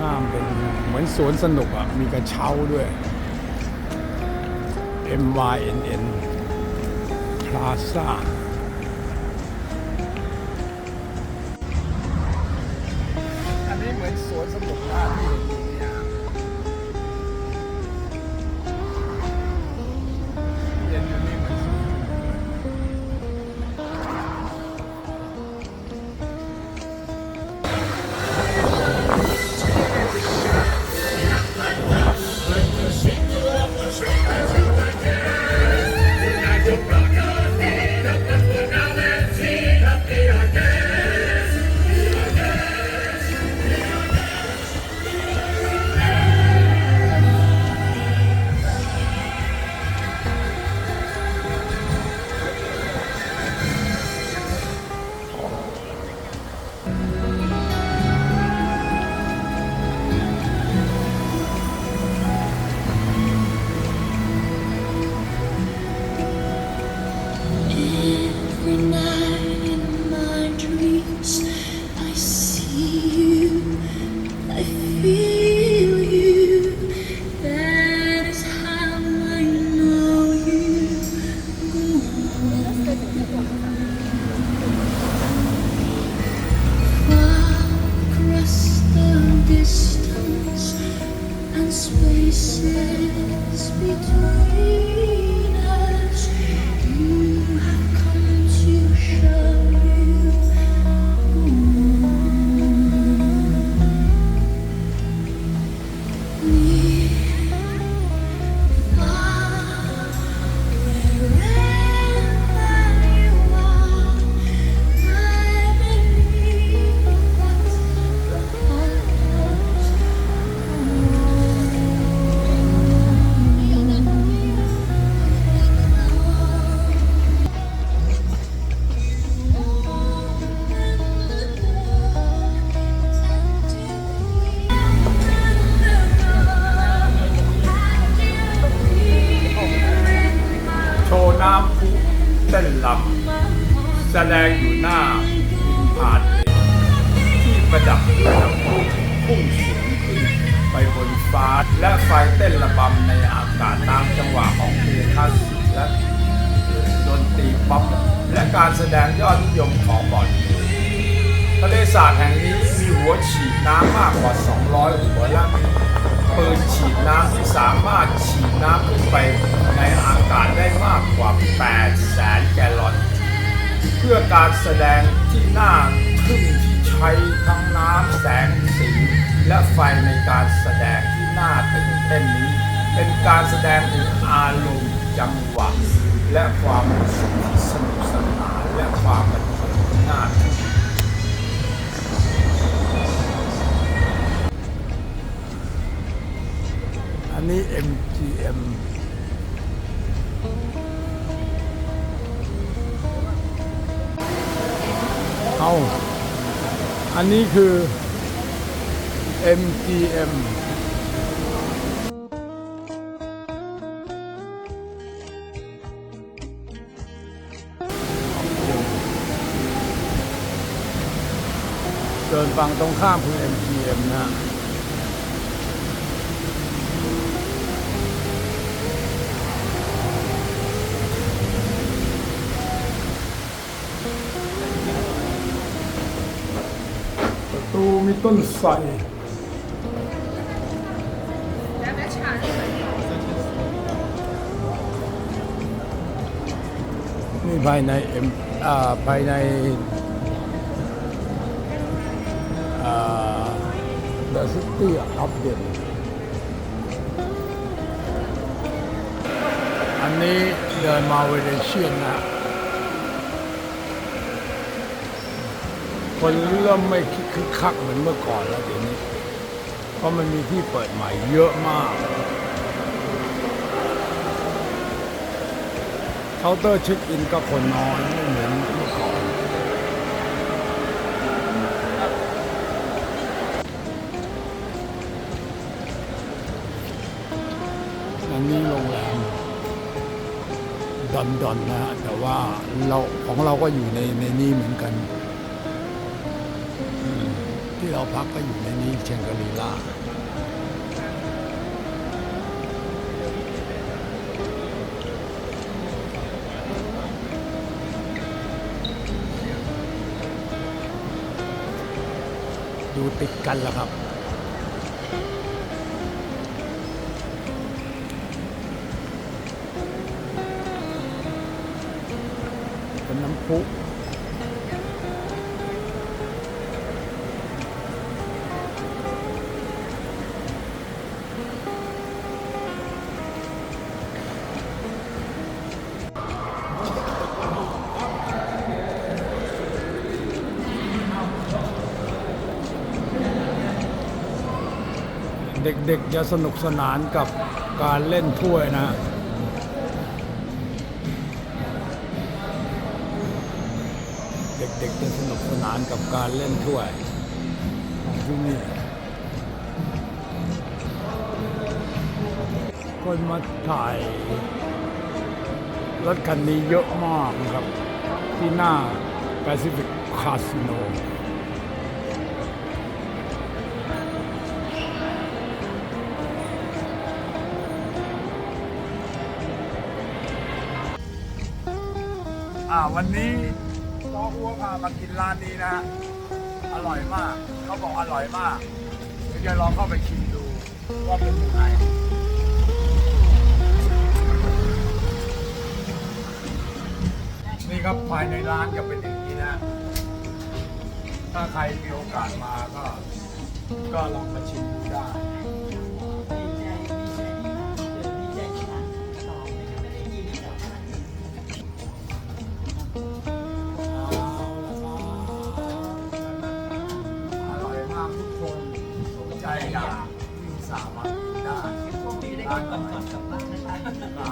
ข้ามเป็นเหมือนสวนสนุกอะ มีกระเช้าด้วย M Y N N Plaza อันนี้เหมือนสวนสนุกมากที่ distance and spaces between ลำแสดงอยู่หน้าวินพาดที่ประดับด้วยน้ำพุพุ่งสูงขึ้นไปบนฟ้าและไฟเต้นระบำในอากาศตามจังหวะของเพลงคลาสสิกและดนตรีป๊อปและการแสดงยอดนิยมของบอลทะเลสาบแห่งนี้มีหัวฉีดน้ำมากกว่า 200 หัวและมี ปืนฉีดน้ำที่สามารถฉีดน้ำขึ้นไปในอากาศได้มากกว่า 8 แสนแกลลอน เพื่อการแสดงที่น่าทึ่งที่ใช้ทั้งน้ำแสงสี และไฟในการแสดงที่น่าตื่นเต้นนี้ เป็นการแสดงถึงอารมณ์จังหวะและความรู้สึกที่สนุกสนานและความบันเทิงที่น่าทึ่ง อันนี้ MGM เอาอันนี้คือ MGM เดินฝั่งตรงข้ามคือ MGM นะ ประตูมีต้นไทรนี่ภายในเอ็มอ่าภายในอ่า The City of d e n อันนี้เดินมาเวเนเชียนนะ คนเริ่มไม่คึกคักเหมือนเมื่อก่อนแล้วเดี๋ยวนี้ เพราะมันมีที่เปิดใหม่เยอะมาก เคาน์เตอร์เช็คอินก็คนน้อยไม่เหมือนเมื่อก่อนอันนี้โรงแรมดอนดอนนะแต่ว่าเราของเราก็อยู่ในในนี้เหมือนกัน ที่เราพักก็อยู่ในนี้เชงกรีล่าดูติดกันแล้วครับ เป็นน้ำพุ เด็กๆจะสนุกสนานกับการเล่นถ้วยนะเด็กๆจะสนุกสนานกับการเล่นถ้วยของที่นี่คนมาถ่ายรถคันนี้เยอะมากครับ ที่หน้า Pacific Casino วันนี้น้องอัวพามากินร้านนี้นะฮะอร่อยมาก เขาบอกอร่อยมากเดี๋ยวจะลองเข้าไปชิมดูว่าเป็นยังไงนี่ครับภายในร้านจะเป็นอย่างนี้นะ ถ้าใครมีโอกาสมาก็ ก็ลองมาชิมดูได้ นก่อนก่อนกลับบ้านนะคะ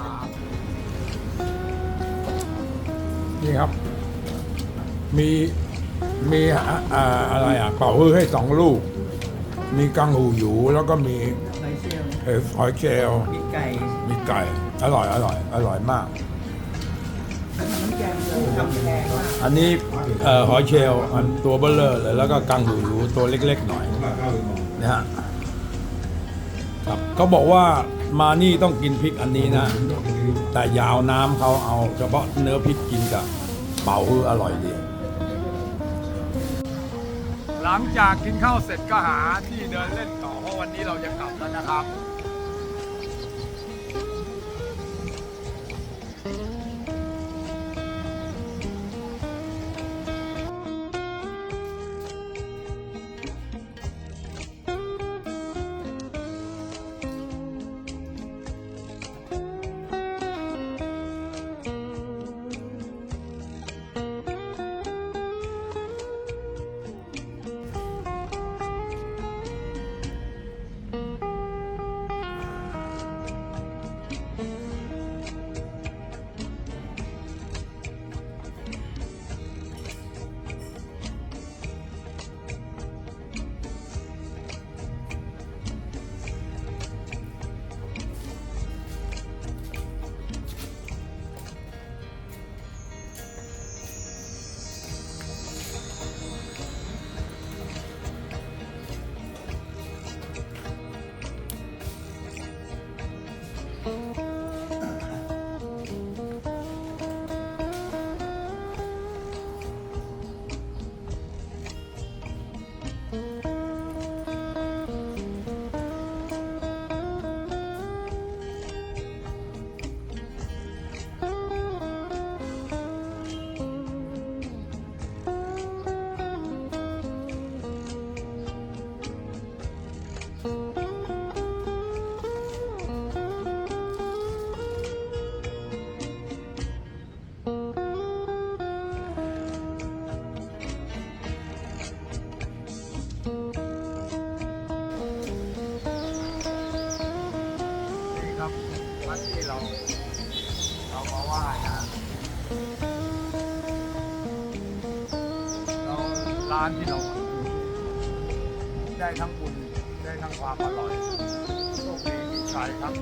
นี่ครับ มีมีอะอ่าอะไรอะเป่าฮื้อให้สองลูก มีกังหูหยูแล้วก็มีใบเซลเห็ดหอยเชลลมีไก่มีไก่ อร่อยอร่อย อร่อยมาก น้ำแกงทำแพงมากอันนี้เอ่อหอยเชลลอันตัวเบลเลอร์เลยแล้วก็กังหูหยูตัวเล็กๆหน่อยนะฮะครับเขาบอกว่า มานี่ต้องกินพริกอันนี้นะ แต่ยาวน้ำเขาเอา เฉพาะเนื้อพริกกินกับเป่าออร่อยดี หลังจากกินข้าวเสร็จก็หาที่เดินเล่นต่อเพราะวันนี้เราจะกลับแล้วนะครับ ครับวัดที่เราเรามาไหว้นะเราร้านที่เราได้ทั้งบุญได้ทั้งความอร่อยโชคดีมีชัยครับ